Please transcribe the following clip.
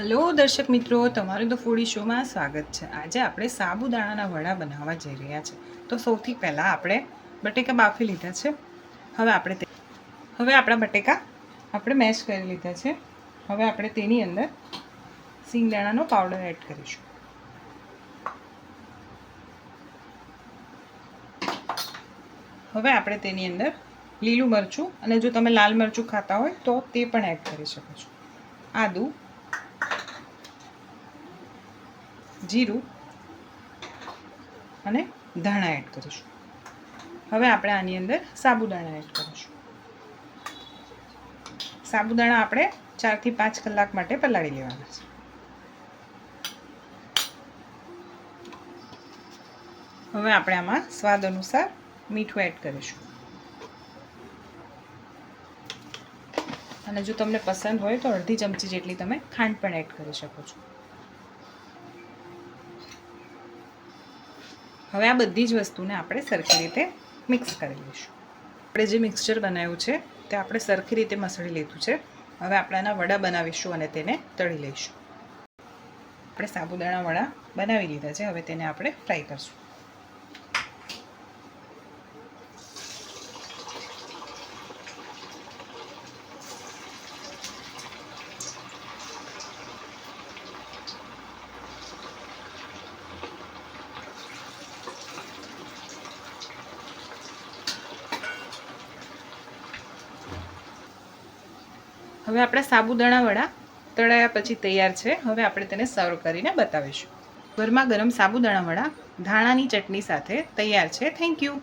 Hello દર્શક મિત્રો. તમારું તો ફૂડી શોમાં સ્વાગત છે. આજે આપણે સાબુદાણાના વડા બનાવવા જઈ રહ્યા છે. તો સૌથી પહેલાં આપણે બટેકા બાફી લીધા છે. હવે આપણે તે હવે આપણા બટેકા આપણે મેશ કરી લીધા છે. હવે આપણે તેની અંદર સિંગદાણાનો પાવડર એડ કરીશું. હવે આપણે તેની અંદર લીલું મરચું અને જો તમે લાલ મરચું ખાતા હોય તો તે પણ એડ કરી શકો છો. આદું જીરું અને ધાણા એડ કરીશું. હવે આપણે આની અંદર સાબુદાણા એડ કરીશું. સાબુદાણા આપણે ચારથી પાંચ કલાક માટે પલાળી લેવાના છે. હવે આપણે આમાં સ્વાદ અનુસાર મીઠું એડ કરીશું. અને જો તમને પસંદ હોય તો અડધી ચમચી જેટલી તમે ખાંડ પણ એડ કરી શકો છો. હવે આ બધી જ વસ્તુને આપણે સરખી રીતે મિક્સ કરી લઈશું. આપણે જે મિક્સચર બનાવ્યું છે, તે આપણે સરખી રીતે મસળી લીધું છે. હવે આપણાના વડા બનાવીશું અને તેને તળી લઈશું. આપણે સાબુદાણા વડા બનાવી લીધા છે, હવે તેને આપણે ફ્રાય કરશું. હવે આપણા સાબુદાણા વડા તળાયા પછી તૈયાર છે. હવે આપણે તેને સર્વ કરીને બતાવીશું. ગરમા ગરમ સાબુદાણા વડા ધાણાની ચટણી સાથે તૈયાર છે. Thank you